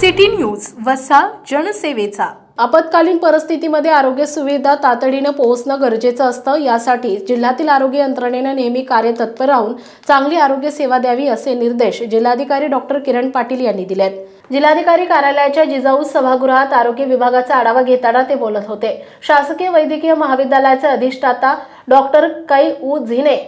City news वसा जनसेवेचा. आपत्कालीन परिस्थितीमध्ये आरोग्य सुविधा तातडीनं पोहोचणं गरजेचं असतं. यासाठी जिल्ह्यातील आरोग्य यंत्रणेनं नेहमी कार्यतत्पर राहून चांगली आरोग्य सेवा द्यावी असे निर्देश जिल्हाधिकारी डॉक्टर किरण पाटील यांनी दिले आहेत जिल्हाधिकारी कार्यालयाच्या जिजाऊ सभागृहात आरोग्य विभागाचा आढावा घेताना ते बोलत होते. शासकीय वैद्यकीय महाविद्यालयाचे अधिष्ठाता डॉक्टर कै उ झिने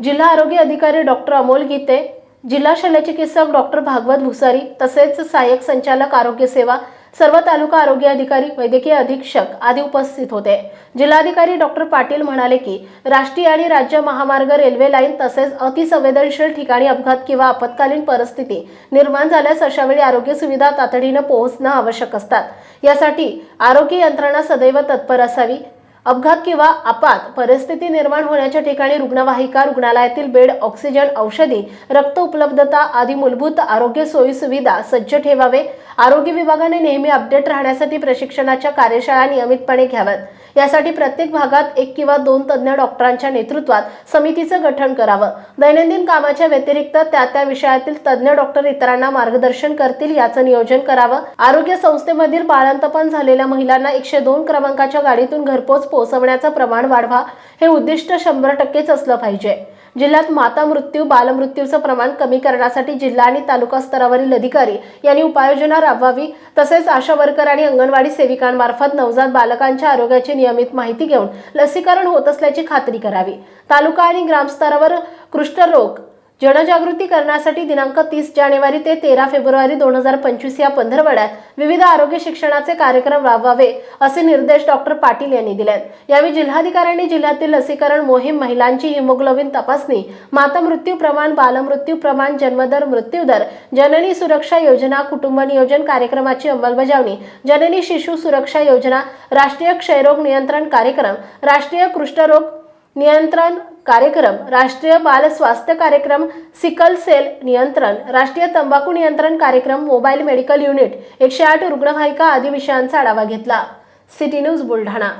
जिल्हा आरोग्य अधिकारी डॉक्टर अमोल गीते जिल्हा शल्यचिकित्सक डॉक्टर भागवत भुसारी तसेच सहाय्यक संचालक आरोग्य सेवा सर्व तालुका आरोग्य अधिकारी वैद्यकीय अधीक्षक आदी उपस्थित होते. जिल्हाधिकारी डॉक्टर पाटील म्हणाले की राष्ट्रीय आणि राज्य महामार्ग रेल्वे लाईन तसेच अतिसंवेदनशील ठिकाणी अपघात किंवा आपत्कालीन परिस्थिती निर्माण झाल्यास अशावेळी आरोग्य सुविधा तातडीनं पोहोचणं आवश्यक असतात. यासाठी आरोग्य यंत्रणा सदैव तत्पर असावी. अपघात किंवा आपात परिस्थिती निर्माण होण्याच्या ठिकाणी रुग्णवाहिका रुग्णालयातील बेड ऑक्सिजन औषधी रक्त उपलब्धता आदी मूलभूत आरोग्य सोयी सुविधा सज्ज ठेवावे. आरोग्य विभागाने नेहमी अपडेट राहण्यासाठी प्रशिक्षणाच्या कार्यशाळा नियमितपणे घ्याव्यात. यासाठी प्रत्येक भागात एक किंवा दोन तज्ज्ञ डॉक्टरांच्या नेतृत्वात समितीचं गठन करावं. दैनंदिन कामाच्या व्यतिरिक्त त्या त्या विषयातील तज्ज्ञ डॉक्टर इतरांना मार्गदर्शन करतील याचं नियोजन करावं. आरोग्य संस्थेमधील बाळंतपण झालेल्या महिलांना एकशे दोन क्रमांकाच्या गाडीतून घरपोच पोहोचवण्याचं प्रमाण वाढवा हे उद्दिष्ट शंभर टक्केच असलं पाहिजे. जिल्ह्यात माता मृत्यू बालमृत्यूचं प्रमाण कमी करण्यासाठी जिल्हा आणि तालुका स्तरावरील अधिकारी यांनी उपाययोजना राबवावी तसेच आशा वर्कर आणि अंगणवाडी सेविकांमार्फत नवजात बालकांच्या आरोग्याची नियमित माहिती घेऊन लसीकरण होत असल्याची खात्री करावी. तालुका आणि ग्रामस्तरावर कुष्ठरोग जनजागृती करण्यासाठी दिनांक तीस जानेवारी ते तेरा फेब्रुवारी दोन हजार पंचवीस या पंधरवड्यात विविध आरोग्य शिक्षणाचे कार्यक्रम राबवावे असे निर्देश डॉक्टर पाटील यांनी दिलेत. यावेळी जिल्हाधिकाऱ्यांनी जिल्ह्यातील लसीकरण मोहीम महिलांची हिमोग्लोबिन तपासणी माता मृत्यू प्रमाण बालमृत्यू प्रमाण जन्मदर मृत्यूदर जननी सुरक्षा योजना कुटुंब नियोजन कार्यक्रमाची अंमलबजावणी जननी शिशु सुरक्षा योजना राष्ट्रीय क्षयरोग नियंत्रण कार्यक्रम राष्ट्रीय कृष्ठरोग नियंत्रण कार्यक्रम राष्ट्रीय बाल स्वास्थ्य कार्यक्रम सिकल सेल नियंत्रण राष्ट्रीय तंबाखू नियंत्रण कार्यक्रम मोबाईल मेडिकल युनिट एकशे आठ रुग्णवाहिका आदी विषयांचा आढावा घेतला. City news Buldhana.